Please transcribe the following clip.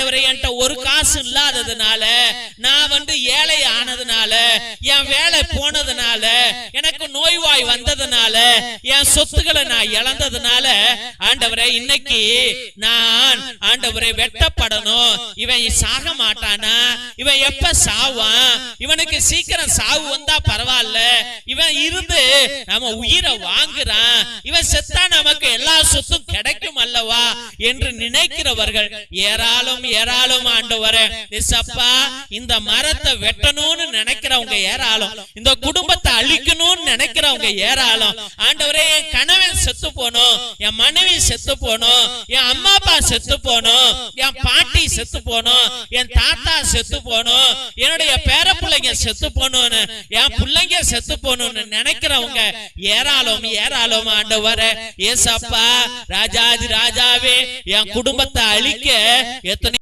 ஆண்டவரே என்கிட்ட ஒரு காசு இல்லாததுனால நான் வந்து ஏழை ஆனதுனால என் வேலை போனதுனால எனக்கு நோய்வாய் வந்ததுனால என் சொத்துக்களை நான் இழந்ததுனால ஆண்டவரே இன்னைக்கு நான் ஆண்டவரே வெட்டப்படணும். இவன் சாக மாட்டானா? இவன் எப்ப சாவான்? இவனுக்கு சீக்கிரம் சாவு வந்தா பரவாயில்ல. இவன் இருந்து நம்ம உயிரை வாங்குறான். இவன் செத்தா நமக்கு எல்லா சொத்தும் அல்லவா என்று நினைக்கிறவர்கள் ஏராளம் ஏராளம் ஆண்டவரே. நிசப்பா இந்த மரத்தை வெட்டணும்னு நினைக்கிறவங்க ஏராளம். இந்த குடும்பத்தை அழிக்கணும்னு நினைக்கிறவங்க ஏராளம். ஆண்டவரே என் கணவன் செத்து போனோம். என் மனைவி செத்து போனோம். என் அம்மா அப்பா செத்து போனோம். என் பாட்டி செத்து போனோம். என் தாத்தா செத்து போனோம். என்னுடைய பிள்ளைங்க செத்து போனோம்னு என் பிள்ளைங்க செத்து போகணும்னு நினைக்கிறவங்க ஏராளம் ஏராளம் ஆண்டவர. ஏசப்பா ராஜாதி ராஜாவே என் குடும்பத்தை அழிக்க எத்தனை